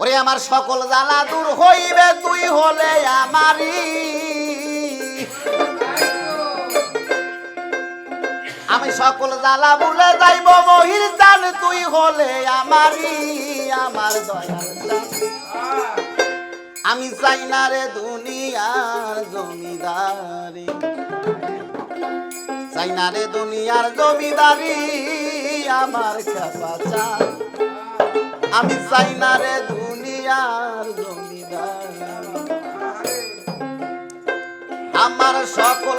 ওরে আমার সকল জ্বালা দূর হইবে, তুই হলে আমারি আমি সকল জ্বালা বলে যাইব, মহির চান তুই হলে আমারি আমার দয়াল আমি চাই না রে দুনিয়ার জমিদারি। চাই না রে দুনিয়ার জমিদারি, আমার খেপা চা আমি চাই না রে দুনিয়ার জমিদার। আমার সকল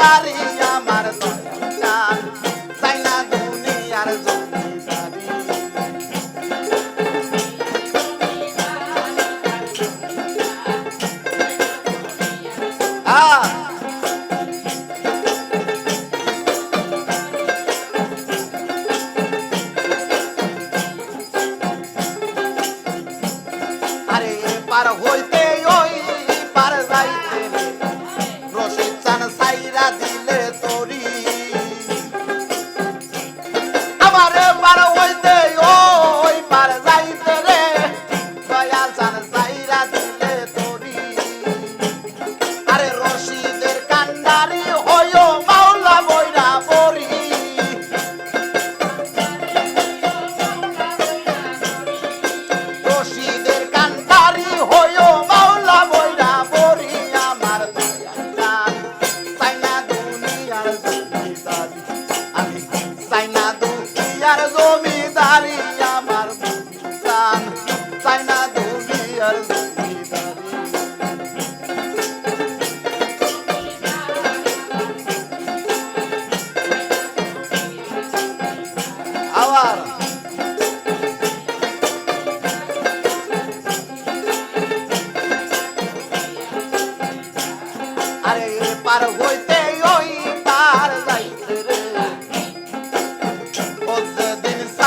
Paris. মাইরা দিলে তরি। আমার পার হইতে ওই পার যাইতে রে। দয়াল সার সাইরা দিলে సరసో మీ దారి.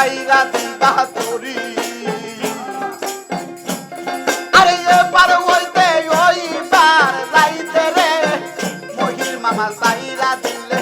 সাইরা দিবা তোরি। আরে এবার হইতে ওই বার রাইতে রে মামা সাইরা দিলে